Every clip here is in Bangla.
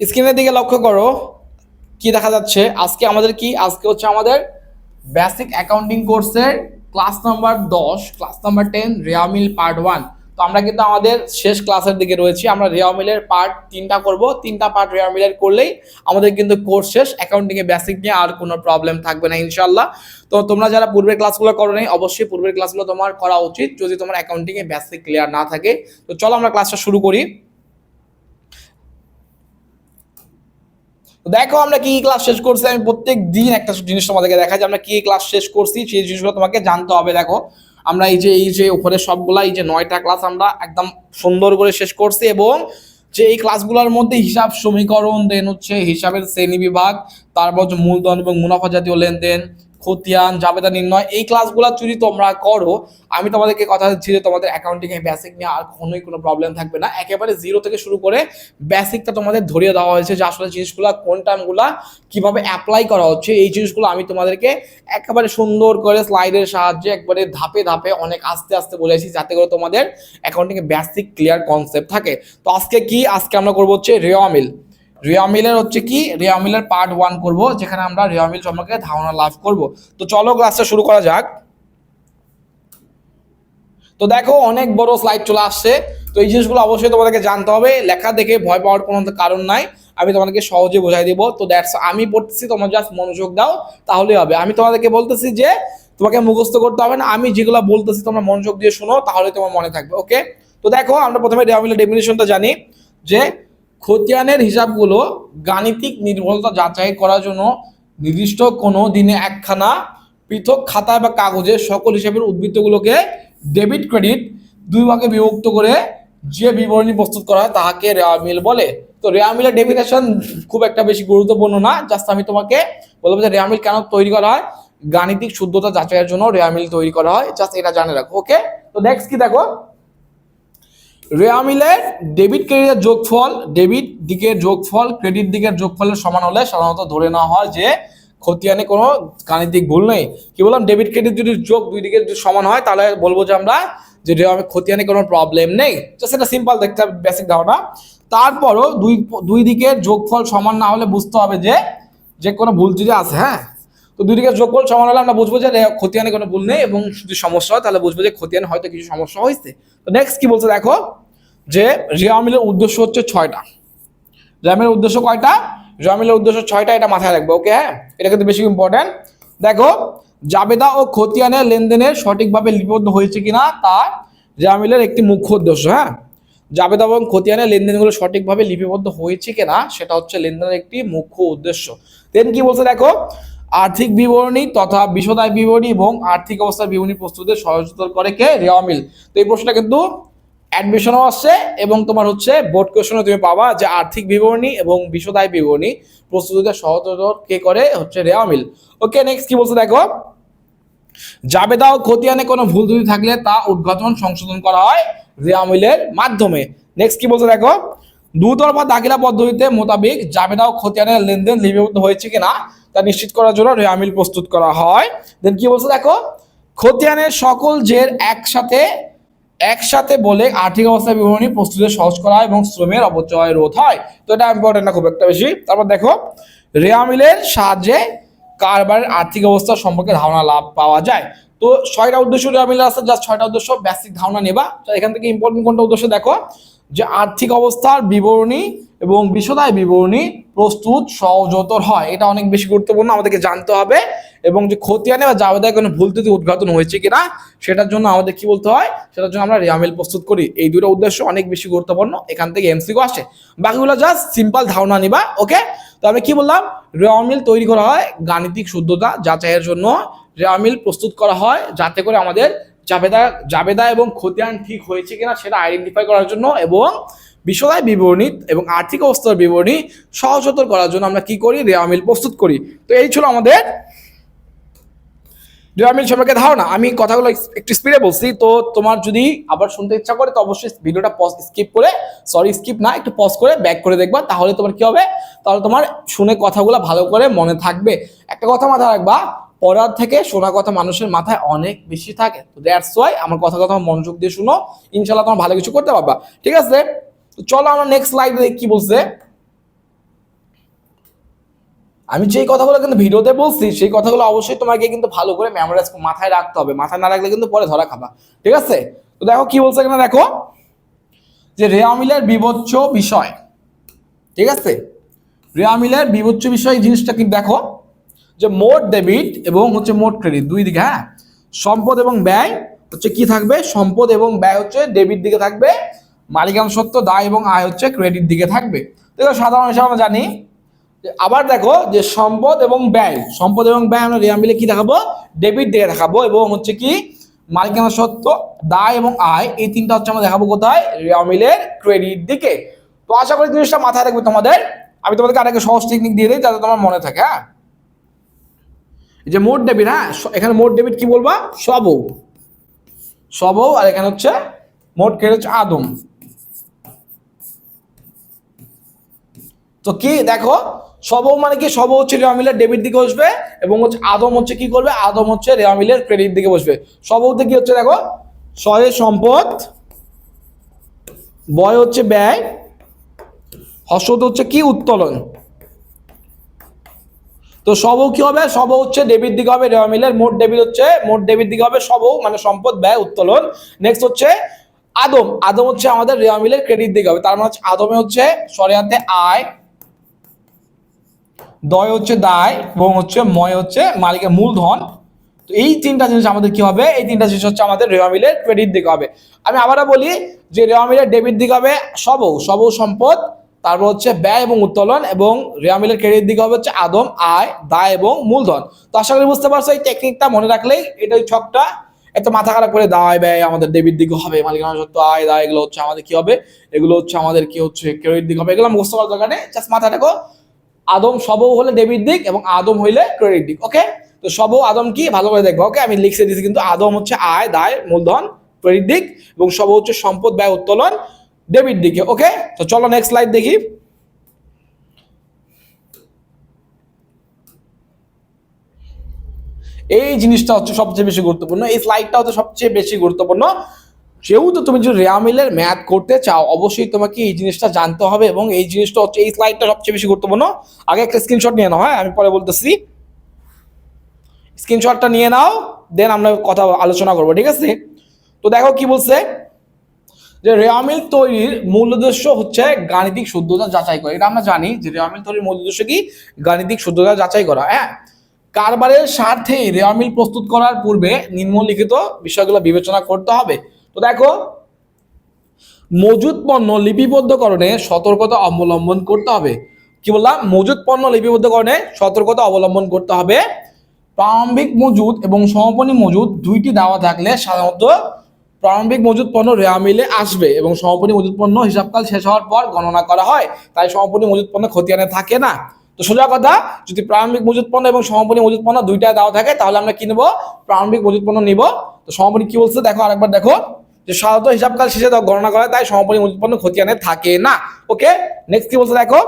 স্ক্রিনের দিকে লক্ষ্য করো, কি দেখা যাচ্ছে? আজকে আমাদের কি? আজকে হচ্ছে আমাদের বেসিক অ্যাকাউন্টিং কোর্সের ক্লাস নাম্বার দশ ক্লাস নাম্বার টেন রেয়ামিল পার্ট ওয়ান তো আমরা কিন্তু আমাদের শেষ ক্লাসের দিকে রয়েছি। আমরা রেয়ামিলের পার্ট তিনটা করব। তিনটা পার্ট রেয়ামিলের করলেই আমাদের কিন্তু কোর্স শেষ। অ্যাকাউন্টিংয়ে বেসিক নিয়ে আর কোনো প্রবলেম থাকবে না ইনশাল্লাহ তো তোমরা যারা পূর্বের ক্লাসগুলো করো নাই, অবশ্যই পূর্বের ক্লাসগুলো তোমার করা উচিত। যদি তোমার অ্যাকাউন্টিংয়ে বেসিক ক্লিয়ার না থাকে, তো চলো আমরা ক্লাসটা শুরু করি। দেখো আমরা কি ক্লাস শেষ করছি, আমি প্রত্যেক দিন একটা জিনিস তোমাদেরকে দেখা যে আমরা কি ক্লাস শেষ করছি, সেই জিনিসগুলো তোমাকে জানতে হবে, দেখো। আমরা এই যে এই যে উপরে সবগুলা, এই যে নয়টা ক্লাস আমরা একদম সুন্দর করে শেষ করছি এবং যে এই ক্লাসগুলোর মধ্যে হিসাব সমীকরণ দেন হচ্ছে হিসাবের শ্রেণি বিভাগ, তারপর মূলধন এবং মুনাফা জাতীয় লেনদেন খতিয়ান, জাবেদা নির্ণয়, এই ক্লাসগুলো যদি তোমরা করো, আমি তোমাদেরকে কথা দিচ্ছি যে তোমাদের অ্যাকাউন্টিং এ বেসিক নিয়ে আর কখনোই কোনো প্রবলেম থাকবে না। একেবারে জিরো থেকে শুরু করে বেসিকটা তোমাদের ধরিয়ে দেওয়া হয়েছে যে আসলে জিনিসগুলো কোন টার্মগুলো কীভাবে অ্যাপ্লাই করা হচ্ছে। এই জিনিসগুলো আমি তোমাদেরকে একেবারে সুন্দর করে স্লাইডের সাহায্যে একবারে ধাপে ধাপে অনেক আস্তে আস্তে বলেছি, যাতে করে তোমাদের অ্যাকাউন্টিং এ বেসিক ক্লিয়ার কনসেপ্ট থাকে। তো আজকে কি? আজকে আমরা করব হচ্ছে রেওয়ামিল রিয়ামিলের হচ্ছে কি? রিয়ামিলের পার্ট ওয়ান করব, যেখানে আমরা রিয়ামিল সম্পর্কে ধারণা লাভ করব। তো চলো ক্লাসটা শুরু করা যাক। তো দেখো, অনেক বড় স্লাইড চলে আসছে। তো এই জিনিসগুলো অবশ্যই তোমাদেরকে জানতে হবে। লেখা দেখে ভয় পাওয়ার কোনো কারণ নাই। আমি তোমাদেরকে সহজে বোঝাই দিব। তো দ্যাটস আমি পড়তেছি, তোমার জাস্ট মনোযোগ দাও তাহলেই হবে। আমি তোমাদেরকে বলতেছি যে, তোমাকে মুখস্থ করতে হবে না। আমি যেগুলো বলতেছি, তোমরা মনোযোগ দিয়ে শোনো, তাহলে তোমার মনে থাকবে ওকে তো দেখো, আমরা প্রথমে রিয়ামিলের ডেফিনেশনটা জানি। যে খতিয়ানের হিসাবগুলো গাণিতিক নির্ভরতা যাচাই করার জন্য নির্দিষ্ট কোনো দিনে একখানা পৃথক খাতা বা কাগজে সকল হিসাবের উদ্বৃত্তগুলোকে ডেবিট ক্রেডিট দুই ভাগে বিভক্ত করে যে বিবরণী প্রস্তুত করা হয় তাহাকে রেয়ামিল বলে। তো রেয়ামিলের ডেফিনেশন খুব একটা বেশি গুরুত্বপূর্ণ না। জাস্ট আমি তোমাকে বলব যে রেয়ামিল কেন তৈরি করা হয়? গাণিতিক শুদ্ধতা যাচাইয়ের জন্য রেয়ামিল তৈরি করা হয়। জাস্ট এটা জানে রাখো, ওকে? তো নেক্সট কি দেখো? রেয়ামিলের ডেবিট ক্রেডিটের যোগফল ডেবিট দিকের যোগফল ক্রেডিট দিকের যোগফলের সমান হলে সাধারণত ধরে নেওয়া হয় যে খতিয়ানে কোনো গাণিতিক ভুল নেই। কি বললাম? ডেবিট ক্রেডিট যদি যোগ দুই দিকের যদি সমান হয়, তাহলে বলব যে আমরা যে খতিয়ানে কোনো প্রবলেম নেই। তো সেটা সিম্পল দেখতে হবে বেসিক ধারণা। তারপরও দুই দুই দিকের যোগফল সমান না হলে বুঝতে হবে যে যে কোনো ভুল যদি আছে হ্যাঁ? তো দুই দিকের যোগফল সমান হলে আমরা বুঝব যে খতিয়ানে কোনো ভুল নেই এবং যদি সমস্যা হয়, তাহলে বুঝব যে খতিয়ানে হয়তো কিছু সমস্যা হয়েছে। তো নেক্সট কি বলছে দেখো? যে রিয়ামিলের উদ্দেশ্য হচ্ছে ছয়টা। রিয়ামিলের উদ্দেশ্য কয়টা? রিয়ামিলের উদ্দেশ্য ছয়টা, এটা মাথায় রাখবে ওকে হ্যাঁ এটা কিন্তু বেশি ইম্পর্টেন্ট দেখো, জাবেদা ও খতিয়ানের লেনদেনের সঠিকভাবে লিপিবদ্ধ হয়েছে কিনা, তা রিয়ামিলের একটি মুখ্য উদ্দেশ্য হ্যাঁ? জাবেদা এবং খতিয়ানের লেনদেনগুলো সঠিকভাবে লিপিবদ্ধ হয়েছে কিনা, সেটা হচ্ছে লেনদেনের একটি মুখ্য উদ্দেশ্য। দেন কি বলছে দেখো? আর্থিক বিবরণী তথা বিশদায় বিবরণী এবং আর্থিক অবস্থার বিবরণী প্রস্তুতে সহযোগিতা করে কে? রেওয়ামিল তো এই প্রশ্নটা কিন্তু অ্যাডমিশনও আসছে এবং তোমার হচ্ছে বোর্ড কোয়েশনে তুমি পাবা যে আর্থিক বিবরণী এবং বিশদায় বিবরণী প্রস্তুতিতে সহযোগিতা কে করে? হচ্ছে রেওয়ামিল ওকে নেক্সট কি বলছে দেখো? জাবেদা ও খতিয়ানে কোনো ভুল ত্রুটি থাকলে তা উদ্ঘাটন, সংশোধন করা হয় রেয়ামিলের মাধ্যমে। নেক্সট কি বলছে দেখো? দুতরফা দাখিলা পদ্ধতিতে মোতাবেক জাবেদা ও খতিয়ানের লেনদেন লিপিবদ্ধ হয়েছে কিনা তা নিশ্চিত করার জন্য রেয়ামিল প্রস্তুত করা হয়। দেন কি বলছে দেখো? খতিয়ানের সকল জের একসাথে একসাথে বলে আর্থিক অবস্থা বিবরণী প্রস্তুতে সহজ করা হয় এবং শ্রমের অপচয় রোধ হয়। তো এটা ইম্পর্টেন্ট না, খুব একটা বেশি। তারপর দেখো রেয়ামিলের সাহায্যে কারবারের আর্থিক অবস্থা সম্পর্কে ধারণা লাভ পাওয়া যায়। তো ছয়টা উদ্দেশ্য রেয়ামিলের আছে জাস্ট ছয়টা উদ্দেশ্য বেসিক ধারণা নেবা। তো এখান থেকে ইম্পর্টেন্ট কোনটা উদ্দেশ্য দেখো? যে আর্থিক অবস্থার বিবরণী এবং বিশদায় বিবরণী প্রস্তুত সহজতর হয়। এটা অনেক বেশি গুরুত্বপূর্ণ, আমাদেরকে জানতে হবে এবং যে খতিয়ানে বা জাবেদায় কোনো ভুল ত্রুটি উদ্ঘাটন হয়েছে কিনা, সেটার জন্য আমাদের কি বলতে হয়, সেটার জন্য আমরা রিয়ামিল প্রস্তুত করি। এই দুটো উদ্দেশ্য অনেক বেশি গুরুত্বপূর্ণ, এখান থেকে এমসিকিউ আসে। বাকিগুলো জাস্ট সিম্পল ধারণা নিবা ওকে তো আমি কি বললাম রেয়ামিল তৈরি করা হয় গাণিতিক শুদ্ধতা যাচাইয়ের জন্য। রেয়ামিল প্রস্তুত করা হয় যাতে করে আমাদের জাবেদা জাবেদা এবং খতিয়ান ঠিক হয়েছে কিনা সেটা আইডেন্টিফাই করার জন্য এবং বিশদায় বিবরণী এবং আর্থিক অবস্থার বিবরণী সহজতর করার জন্য আমরা কি করি? রেয়ামিল প্রস্তুত করি। তো এই ছিল আমাদের রেয়ামিল সম্পর্কে ধারণা। আমি কথাগুলো একটু স্পিডে বলছি। তো তোমার যদি আবার শুনতে ইচ্ছা করে, তো অবশ্যই ভিডিওটা পজ স্কিপ করে সরি স্কিপ না, একটু পজ করে ব্যাক করে দেখবা, তাহলে তোমার কি হবে? তাহলে তোমার শুনে কথাগুলো ভালো করে মনে থাকবে। একটা কথা মাথায় রাখবা পড়ার থেকে শোনা কথা মানুষের মাথায় অনেক বেশি থাকে। তো দ্যাটস ওয়াই আমার কথা কথা মনোযোগ দিয়ে শুনো। ইনশাল্লাহ তোমার ভালো কিছু করতে পারবা। ঠিক আছে? চলো আমরা নেক্সট স্লাইডে কি বলছে। আমি যেই কথাগুলো কিন্তু ভিডিওতে বলছি, সেই কথাগুলো অবশ্যই তোমাকে কিন্তু ভালো করে মেমোরাইজ মাথায় রাখতে হবে। মাথায় না রাখলে কিন্তু পরে ধরা খাবা। ঠিক আছে? তো দেখো কি বলছে এখানে দেখো। যে রেয়ামিলের বিবচ্চ বিষয়। ঠিক আছে? রেয়ামিলের বিবচ্চ বিষয় জিনিসটা কিন্তু দেখো। যে মোট ডেবিট এবং হচ্ছে মোট ক্রেডিট, দুই দিকে হ্যাঁ? সম্পদ এবং ব্যয় হচ্ছে কি থাকবে? সম্পদ এবং ব্যয় হচ্ছে ডেবিট দিকে থাকবে, মালিকানা সত্ত্ব দায় এবং আয় হচ্ছে ক্রেডিট দিকে থাকবে। দেখো, সাধারণ হিসাবে আমরা জানি আবার দেখো যে সম্পদ এবং ব্যয়, সম্পদ এবং ব্যয় আমরা রেয়া মিলে কি দেখাবো? ডেবিট দিকে দেখাবো এবং হচ্ছে কি মালিকানা সত্ত্ব দায় এবং আয়, এই তিনটা হচ্ছে আমরা দেখাবো কোথায়? রেয়া মিলের ক্রেডিট দিকে। তো আশা করি জিনিসটা মাথায় রাখবে তোমাদের। আমি তোমাদেরকে আরেকটা সহজ টেকনিক দিয়ে দিই যাতে তোমার মনে থাকে হ্যাঁ? যে মোট ডেবিট হ্যাঁ? এখানে মোট ডেবিট কি বলবা? সবও। সবও, আর এখানে হচ্ছে মোট ক্রেডিট হচ্ছে আদম। তো কি, দেখো, সবও মানে কি সব হচ্ছে রেওয়ামিলের ডেবিট দিকে বসবে, এবং হচ্ছে আদম হচ্ছে কি করবে? আদম হচ্ছে রেওয়ামিলের ক্রেডিট দিকে বসবে। সবতে কি হচ্ছে, দেখো শয়ে সম্পদ, বয় হচ্ছে ব্যয় হর্ষত হচ্ছে কি? উত্তোলন। তো সবও কি হবে? সব হচ্ছে ডেবিট দিকে হবে রেওয়ামিলের মোট ডেবিট হচ্ছে, মোট ডেবিট দিকে হবে সবও মানে সম্পদ, ব্যয়, উত্তোলন। নেক্সট হচ্ছে আদম। আদম হচ্ছে আমাদের রেওয়ামিলের ক্রেডিট দিকে হবে। তার মানে হচ্ছে আদমে হচ্ছে সরিয়াতে আয়। দয় হচ্ছে দায় এবং হচ্ছে ময় হচ্ছে মালিকের মূলধন। তো এই তিনটা জিনিস আমাদের কি হবে? এই তিনটা জিনিস হচ্ছে আমাদের রেওয়ামিলের ক্রেডিট দিকে হবে। আমি আবারও বলি যে রেওয়ামিলের ডেবিট দিকে হবে সবও সবও সম্পদ তারপর হচ্ছে ব্যয় এবং উত্তোলন এবং রেওয়ামিলের ক্রেডিট দিকে হবে হচ্ছে আদম, আয়, দায় এবং মূলধন। তো আশা করি বুঝতে পারছ, এই টেকনিকটা মনে রাখলেই এটা ওই ছকটা এত মাথা খারাপ করে দায়, ব্যয়, আমাদের ডেবিট দিকে হবে মালিকানা সত্য আয়, দায়, এগুলো হচ্ছে আমাদের কি হবে? এগুলো হচ্ছে আমাদের কি হচ্ছে ক্রেডিট দিক হবে? এগুলো মুখস্থ করার দরকার নেই জাস্ট মাথা রাখো, আদম সব হলে ডেবিট দিক এবং আদম হইলে ক্রেডিট দিক ওকে তো সব আদম কি? ভালো করে দেখব ওকে আমি লিখে দিয়েছি কিন্তু আদম হচ্ছে আয়, দায়, মূলধন ক্রেডিট দিক এবং সব হচ্ছে সম্পদ, ব্যয়, উত্তোলন ডেবিট দিকে ওকে তো চলো নেক্সট স্লাইড দেখি। এই জিনিসটা হচ্ছে সবচেয়ে বেশি গুরুত্বপূর্ণ, এই স্লাইডটা হচ্ছে সবচেয়ে বেশি গুরুত্বপূর্ণ। যেহেতু তুমি যদি রেয়ামিলের ম্যাথ করতে চাও, অবশ্যই তোমাকে এই জিনিসটা জানতে হবে এবং এই জিনিসটা হচ্ছে, এই স্লাইডটা সবচেয়ে বেশি গুরুত্বপূর্ণ। আগে একটা স্ক্রিনশট নিয়ে নাও হ্যাঁ? আমি পরে বলতেছি। স্ক্রিনশটটা নিয়ে নাও দেন আমরা কথা আলোচনা করব, ঠিক আছে? তো দেখো কি বলছে। যে রেয়ামিল তৈরির মূল উদ্দেশ্য হচ্ছে গাণিতিক শুদ্ধতা যাচাই করা। এটা আমরা জানি যে রেয়ামিল তৈরির মূল উদ্দেশ্য কি? গাণিতিক শুদ্ধতা যাচাই করা হ্যাঁ? কারবারের স্বার্থে রেয়ামিল প্রস্তুত করার পূর্বে নিম্নলিখিত বিষয়গুলো বিবেচনা করতে হবে। তো দেখো মজুদ পণ্য লিপিবদ্ধকরণে সতর্কতা অবলম্বন করতে হবে। কি বললাম? মজুদ পণ্য লিপিবদ্ধকরণে সতর্কতা অবলম্বন করতে হবে। প্রারম্ভিক মজুদ এবং সমাপনী মজুদ দুইটি দেওয়া থাকলে সাধারণত প্রারম্ভিক মজুদ পণ্য রেয়া মিলে আসবে এবং সমাপনী মজুদ পণ্য হিসাবকাল শেষ হওয়ার পর গণনা করা হয়। তাই সমাপনী মজুদ পণ্য খতিয়ানে থাকে না। তো সোজা কথা, যদি প্রারম্ভিক মজুদ পণ্য এবং সমাপনী মজুদ পণ্য দুইটা দেওয়া থাকে, তাহলে আমরা কি নেব? প্রারম্ভিক মজুদ পণ্য নিব। তো সমাপনী কি বলছে? দেখো আরেকবার দেখো, যে সাধারণত হিসাবকাল শেষে গণনা করা তাই সমাপনী মজুদ পণ্য খতিয়ানে থাকে না। ওকে নেক্সট কি বলছে দেখো?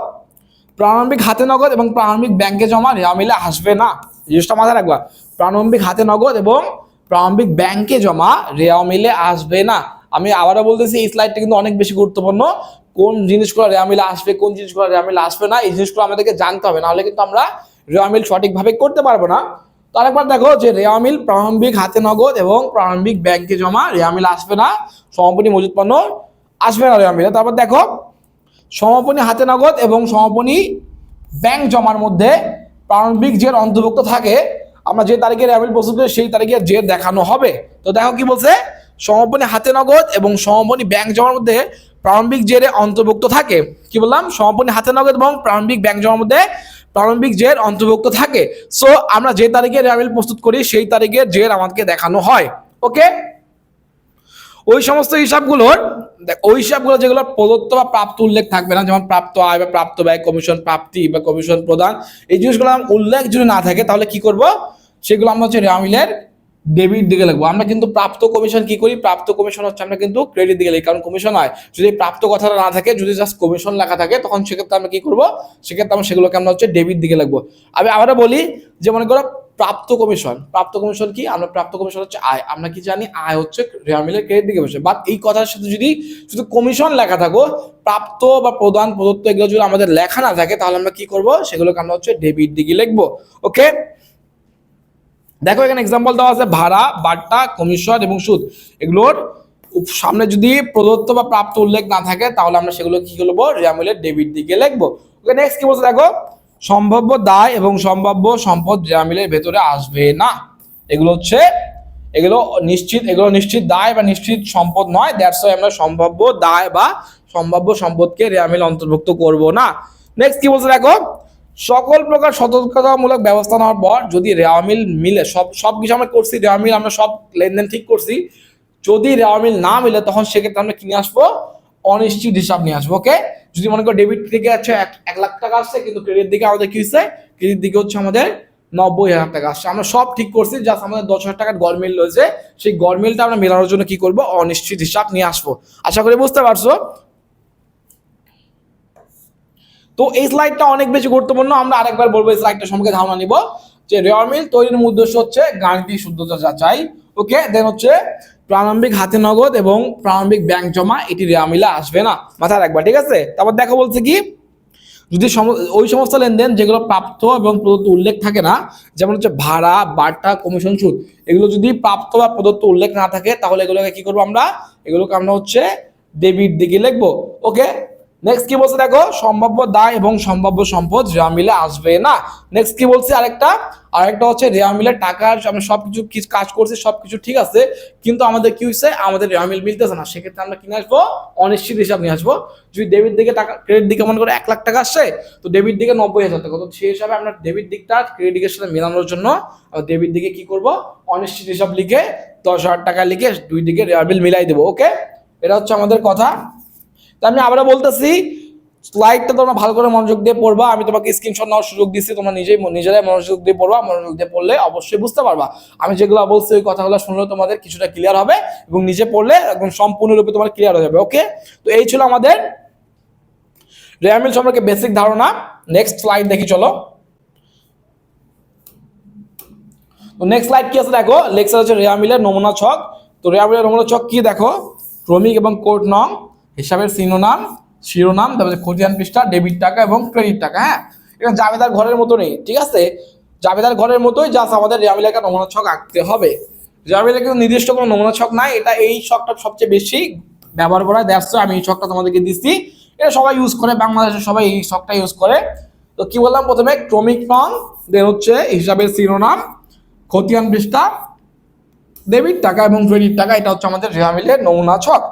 প্রারম্ভিক হাতে নগদ এবং প্রারম্ভিক ব্যাংকে জমা রেওয়া মিলে আসবে না। জিনিসটা মাথায় রাখবা। প্রারম্ভিক হাতে নগদ এবং প্রারম্ভিক ব্যাংকে জমা রেওয়া মিলে আসবে না। আমি আবারও বলতেছি, এই স্লাইডটা কিন্তু অনেক বেশি গুরুত্বপূর্ণ। কোন জিনিসগুলো রেওয়া মিলে আসবে, কোন জিনিসগুলো রেওয়া মিলে আসবে না, এই জিনিসগুলো আমাদেরকে জানতে হবে। নাহলে কিন্তু আমরা রেওয়া মিল সঠিকভাবে করতে পারব না। তো আরেকবার দেখো যে রেওয়া মিল প্রারম্ভিক হাতে নগদ এবং প্রারম্ভিক ব্যাংকে জমা রেওয়া মিল আসবে না, সমাপনী মজুদ পণ্য আসবে না রেওয়া মিলে তারপর দেখো, সমাপনী হাতে নগদ এবং সমাপনী ব্যাংক জমার মধ্যে প্রারম্ভিক যে অন্তর্ভুক্ত থাকে আমরা যে তারিখে র্যাবেল প্রস্তুত করি সেই তারিখে যে দেখানো হবে। তো দেখো কি বলছে? সমাপনী হাতে নগদ এবং সমাপনী ব্যাংক জমার মধ্যে প্রারম্ভিক জেরে অন্তর্ভুক্ত থাকে। কি বললাম? সমাপনী হাতে নগদ এবং প্রারম্ভিক ব্যাংক জমার মধ্যে প্রারম্ভিক জের অন্তর্ভুক্ত থাকে। সো আমরা যে তারিখে র্যাবেল প্রস্তুত করি, সেই তারিখে জের আমাদেরকে দেখানো হয়। ওকে ওই সমস্ত হিসাবগুলোর ওই হিসাবগুলো যেগুলো প্রদত্ত বা প্রাপ্ত উল্লেখ থাকবে না, যেমন প্রাপ্ত আয় বা প্রাপ্ত ব্যয় কমিশন প্রাপ্তি বা কমিশন প্রদান, এই জিনিসগুলো উল্লেখ যদি না থাকে, তাহলে কি করব? সেগুলো আমরা হচ্ছে রেওয়ামিলের ডেবিট দিকে লিখব। আমরা কিন্তু প্রাপ্ত কমিশন কি করি? প্রাপ্ত কমিশন হচ্ছে আমরা কিন্তু ক্রেডিট দিকে লিখি, কারণ কমিশন হয় যদি প্রাপ্ত কথাটা না থাকে, যদি জাস্ট কমিশন লেখা থাকে, তখন সেক্ষেত্রে আমরা কি করব? সেক্ষেত্রে আমরা সেগুলোকে আমরা হচ্ছে ডেবিট দিকে লিখব। আমি আবারও বলি যে মনে করো প্রাপ্ত কমিশন প্রাপ্ত কমিশন কি? আমরা প্রাপ্ত কমিশন হচ্ছে আয়। আমরা কি জানি? আয় হচ্ছে রেওয়া মিলের ক্রেডিট দিকে বসে। বাট এই কথার সাথে যদি, শুধু কমিশন লেখা থাকো, প্রাপ্ত বা প্রদান, প্রদত্ত এগুলো যদি আমাদের লেখা না থাকে, তাহলে আমরা কি করব? সেগুলোকে আমরা হচ্ছে ডেবিট দিকে লিখব। ওকে দেখো এখানে এক্সাম্পল দেওয়া আছে, ভাড়া, বাট্টা কমিশন এবং সুদ। এগুলোর সামনে যদি প্রদত্ত বা প্রাপ্ত উল্লেখ না থাকে, তাহলে আমরা সেগুলো কি করব? রেয়ামিলের ডেবিট দিকে লিখব। ওকে নেক্সট কি বলছে দেখো? সম্ভাব্য দায় এবং সম্ভাব্য সম্পদ রেয়ামিলের ভেতরে আসবে না। এগুলো হচ্ছে, এগুলো নিশ্চিত এগুলো নিশ্চিত দায় বা নিশ্চিত সম্পদ নয়। দ্যাটস ওয়াই আমরা সম্ভাব্য দায় বা সম্ভাব্য সম্পদকে রেয়ামিল অন্তর্ভুক্ত করব না। নেক্সট কি বলছে দেখো? সকল প্রকার সতর্কতামূলক ব্যবস্থা নেওয়ার পর যদি রেওয়ামিল মিলে, সব সব কিছু আমরা করছি রেওয়ামিল আমরা সব লেনদেন ঠিক করছি, যদি রেওয়ামিল না মিলে, তখন সেক্ষেত্রে আমরা কি নিয়ে আসব? অনিশ্চিত হিসাব নিয়ে আসব ওকে যদি মনে করো ডেবিট থেকে আছে এক লাখ টাকা আসছে, কিন্তু ক্রেডিট দিকে আমাদের কি হচ্ছে? ক্রেডিট দিকে হচ্ছে আমাদের নব্বই হাজার টাকা আসছে। আমরা সব ঠিক করছি জাস্ট আমাদের দশ হাজার টাকার গরমিল রয়েছে। সেই গরমিলটা আমরা মেলানোর জন্য কি করব? অনিশ্চিত হিসাব নিয়ে আসব। আশা করি বুঝতে পারছ? তো এই স্লাইডটা অনেক বেশি গুরুত্বপূর্ণ। আমরা আরেকবার বলব, এই স্লাইডটা সম্পর্কে ধারণা নিব। যে রেয়ার মিল তৈরির উদ্দেশ্য হচ্ছে গাণিতিক শুদ্ধতা যাচাই। ওকে দেন হচ্ছে প্রারম্ভিক হাতে নগদ এবং প্রারম্ভিক ব্যাংক জমা, এটি রেয়ার মিলে আসবে না। মাথায় রাখবা, ঠিক আছে? তারপর দেখো বলছে কি, যদি ওই সমস্ত লেনদেন যেগুলো প্রাপ্ত এবং প্রদত্ত উল্লেখ থাকে না, যেমন হচ্ছে ভাড়া বাটা কমিশন সুদ, এগুলো যদি প্রাপ্ত বা প্রদত্ত উল্লেখ না থাকে, তাহলে এগুলোকে কি করব আমরা? এগুলোকে আমরা হচ্ছে ডেবিট দিকে লিখব। ওকে নেক্সট কি বলছে দেখো? সম্ভাব্য দায় এবং সম্ভাব্য সম্পদ মিলে আসবে না। নেক্সট কি বলছে আরেকটা? আরেকটা হচ্ছে রেয়া মিলের টাকার আমরা সবকিছু কিছু কাজ করছি, সবকিছু ঠিক আছে, কিন্তু আমাদের কি হয়েছে আমাদের রেয়া মিল মিলতেছে না। সেক্ষেত্রে আমরা কিনে আসব, অনিশ্চিত হিসাব নিয়ে আসব। যদি ডেবিট দিকে টাকা ক্রেডিট দিকে মনে করে এক লাখ টাকা আসছে, তো ডেবিট দিকে নব্বই হাজার টাকা। তো সেই হিসাবে আমরা ডেবিট দিকটা ক্রেডিট দিকের সাথে মেলানোর জন্য ডেবিট দিকে কি করব, অনিশ্চিত হিসাব লিখে দশ হাজার টাকা লিখে দুই দিকে রেয়ার বিল মিলাই দেবো ওকে এটা হচ্ছে আমাদের কথা। তা আমি আবারও বলতেছি স্লাইডটা তোমরা ভালো করে মনোযোগ দিয়ে পড়বা। আমি তোমাকে স্ক্রিনশট নেওয়ার সুযোগ দিচ্ছি তোমরা নিজেই নিজেরাই মনোযোগ দিয়ে পড়বা। মনোযোগ দিয়ে পড়লে অবশ্যই বুঝতে পারবা। আমি যেগুলো বলছি, ওই কথাগুলো শুনলে তোমাদের কিছুটা ক্লিয়ার হবে এবং নিজে পড়লে একদম সম্পূর্ণরূপে তোমার ক্লিয়ার হয়ে যাবে ওকে তো এই ছিল আমাদের রেয়ামিল সম্পর্কে বেসিক ধারণা। নেক্সট স্লাইড দেখি, চলো। তো নেক্সট স্লাইড কি আছে দেখো? লেকচার হচ্ছে রেয়ামিলের নমুনা ছক। তো রেয়ামিলের নমুনা ছক কি দেখো? ক্রমিক এবং কোড নং, হিসাবের শিরোনাম শিরোনাম, তারপরে খতিয়ান পৃষ্ঠা ডেবিট টাকা এবং ক্রেডিট টাকা হ্যাঁ? এটা জাবেদার ঘরের মতো নেই, ঠিক আছে? জাবেদার ঘরের মতোই জাস্ট আমাদের রেয়ামিলের একটা নমুনা ছক আঁকতে হবে। রেয়ামিলের কিন্তু নির্দিষ্ট কোনো নমুনা ছক নাই, এটা এই ছকটা সবচেয়ে বেশি ব্যবহার করা দেখছ আমি এই ছকটা তোমাদেরকে দিচ্ছি। এটা সবাই ইউজ করে বাংলাদেশে সবাই এই ছকটা ইউজ করে। তো কি বললাম প্রথমে? ক্রমিক নং দেন হচ্ছে হিসাবের শিরোনাম, খতিয়ান পৃষ্ঠা ডেবিট টাকা এবং ক্রেডিট টাকা, এটা হচ্ছে আমাদের রেহামিলের নমুনা ছক।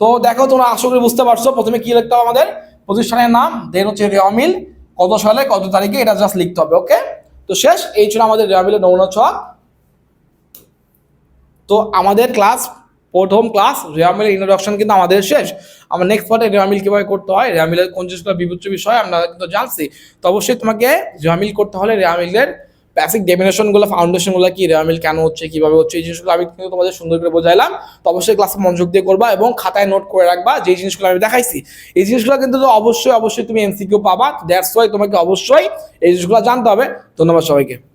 তো দেখো তোমরা আশা বুঝতে পারছ, প্রথমে কি লিখতে হবে আমাদের? প্রতিষ্ঠানের নাম দেন হচ্ছে রেহামিল কত সালে, কত তারিখে, এটা জাস্ট লিখতে হবে ওকে তো শেষ, এই ছিল আমাদের রেহামিলের নমুনা ছক তো আমাদের ক্লাস প্রথম ক্লাস রেয়ামিলের ইন্ট্রোডাকশন কিন্তু আমাদের শেষ। আমরা নেক্সট পার্টে রেয়ামিল কীভাবে করতে হয় রেয়ামিলের কোন জিনিসগুলো বিবেচ্য বিষয়, আমরা কিন্তু জানছি। তো অবশ্যই তোমাকে রেয়ামিল করতে হলে রেয়ামিলের বেসিক ডেফিনেশনগুলো ফাউন্ডেশনগুলো কি রেয়ামিল কেন হচ্ছে, কীভাবে হচ্ছে, এই জিনিসগুলো আমি কিন্তু তোমাদের সুন্দর করে বোঝাইলাম। তো অবশ্যই ক্লাসে মনোযোগ দিয়ে করবা এবং খাতায় নোট করে রাখবা যে জিনিসগুলো আমি দেখাইছি। এই জিনিসগুলো কিন্তু অবশ্যই অবশ্যই তুমি এমসিকিউ পাবা। দ্যাটস ওয়াই তোমাকে অবশ্যই এই জিনিসগুলো জানতে হবে। ধন্যবাদ সবাইকে।